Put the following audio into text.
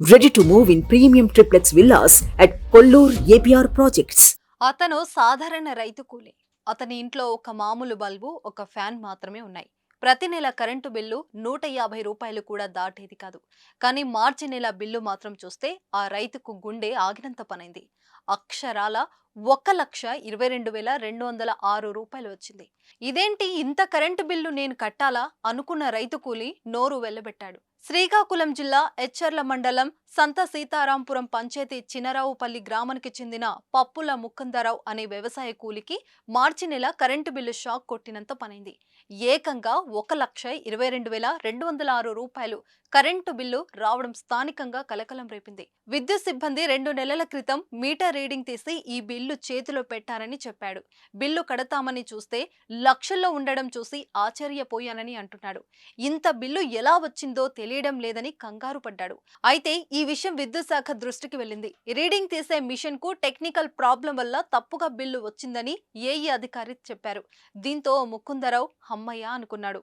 Ready to move in premium triplex villas at Kollur APR projects అతను సాధారణ రైతు కూలీ. అతని ఇంట్లో ఒక మామూలు బల్బు ఒక ఫ్యాన్ మాత్రమే ఉన్నాయి. ప్రతి నెల కరెంటు బిల్లు నూట యాభై రూపాయలు కూడా దాటేది కాదు. కానీ మార్చి నెల బిల్లు మాత్రం చూస్తే ఆ రైతుకు గుండె ఆగినంత పనైంది. అక్షరాల ఒక లక్ష ఇరవై రెండు వేల రెండు వందల ఆరు రూపాయలు వచ్చింది. ఇదేంటి ఇంత కరెంటు బిల్లు నేను కట్టాలా? అనుకున్న రైతు కూలి నోరు వెళ్ళబెట్టాడు శ్రీకాకుళం జిల్లా ఎచ్చర్ల మండలం సంత సీతారాంపురం పంచాయతీ చినరావుపల్లి గ్రామానికి చెందిన పప్పుల ముకుందరావు అనే వ్యవసాయ కూలికి మార్చి నెల కరెంటు బిల్లు షాక్ కొట్టినంత పనైంది. ఏకంగా ఒక లక్ష ఇరవై రెండు వేల రెండు వందల ఆరు రూపాయలు కరెంటు బిల్లు రావడం స్థానికంగా కలకలం రేపింది. విద్యుత్ సిబ్బంది రెండు నెలల క్రితం మీటర్ రీడింగ్ తీసి ఈ బిల్లు చేతిలో పెట్టారని చెప్పాడు. బిల్లు కడతామని చూస్తే లక్షల్లో ఉండడం చూసి ఆశ్చర్యపోయానని అంటున్నాడు. ఇంత బిల్లు ఎలా వచ్చిందో తెలియడం లేదని కంగారు పడ్డాడు. అయితే ఈ విషయం విద్యుత్ శాఖ దృష్టికి వెళ్ళింది. రీడింగ్ తీసే మిషన్కు టెక్నికల్ ప్రాబ్లం వల్ల తప్పుగా బిల్లు వచ్చిందని ఏఈ అధికారి చెప్పారు. దీంతో ముకుందరావు హమ్మయ్య అనుకున్నాడు.